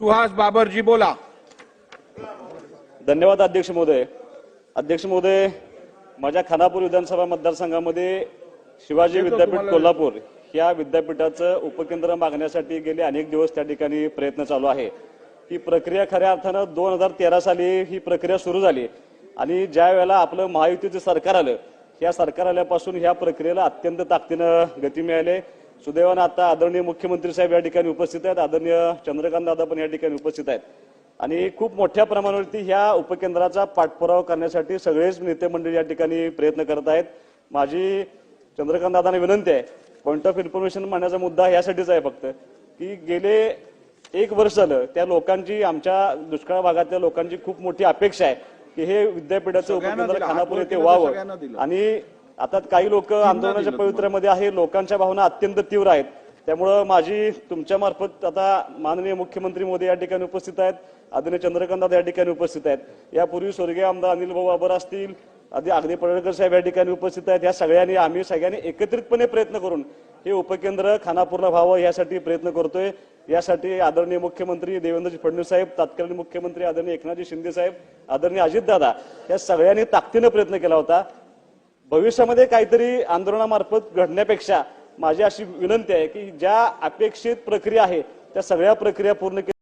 सुहास बाबरजी बोला. धन्यवाद अध्यक्ष महोदय. अध्यक्ष महोदय माझ्या खानापूर विधानसभा मतदारसंघामध्ये शिवाजी विद्यापीठ कोल्हापूर या विद्यापीठाचं उपकेंद्र मागण्यासाठी गेले अनेक दिवस त्या ठिकाणी प्रयत्न चालू आहे. ही प्रक्रिया खऱ्या अर्थानं दोन हजार तेरा साली ही प्रक्रिया सुरू झाली आणि ज्या वेळेला आपलं महायुतीचं सरकार आलं या सरकार आल्यापासून ह्या प्रक्रियेला अत्यंत ताकदीनं गती मिळाली. सुदैवानं आता आदरणीय मुख्यमंत्री साहेब या ठिकाणी उपस्थित आहेत आदरणीय चंद्रकांत दादा पण या ठिकाणी उपस्थित आहेत आणि खूप मोठ्या प्रमाणावरती ह्या उपकेंद्राचा पाठपुरावा करण्यासाठी सगळेच नेते मंडळी या ठिकाणी प्रयत्न करत आहेत माझी चंद्रकांत दादांना विनंती आहे पॉईंट ऑफ इन्फॉर्मेशन मांडण्याचा मुद्दा यासाठीच आहे फक्त की गेले एक वर्ष झालं त्या लोकांची आमच्या दुष्काळ भागातल्या लोकांची खूप मोठी अपेक्षा आहे की हे विद्यापीठाचं उपकेंद्र. खानापूर येथे व्हावं. आणि आता काही लोक आंदोलनाच्या दिलं पवित्र्यामध्ये आहे लोकांच्या भावना अत्यंत तीव्र आहेत. त्यामुळं माझी तुमच्या मार्फत आता माननीय मुख्यमंत्री मोदी या ठिकाणी उपस्थित आहेत आदरणीय चंद्रकांत दादा या ठिकाणी उपस्थित आहेत. यापूर्वी स्वर्गीय आमदार अनिल भाऊ बाबर असतील आधी अगदी पडळकर साहेब या ठिकाणी उपस्थित आहेत. या सगळ्यांनी आम्ही सगळ्यांनी एकत्रितपणे प्रयत्न करून हे उपकेंद्र खानापूरला व्हावं यासाठी प्रयत्न करतोय. यासाठी आदरणीय मुख्यमंत्री देवेंद्रजी फडणवीस साहेब तत्कालीन मुख्यमंत्री आदरणीय एकनाथजी शिंदे साहेब आदरणीय अजितदादा या सगळ्यांनी ताकदीनं प्रयत्न केला होता. भविष्यामध्ये काहीतरी आंदोलनामार्फत घडण्यापेक्षा माझी अशी विनंती आहे की ज्या अपेक्षित प्रक्रिया आहे त्या सगळ्या प्रक्रिया पूर्ण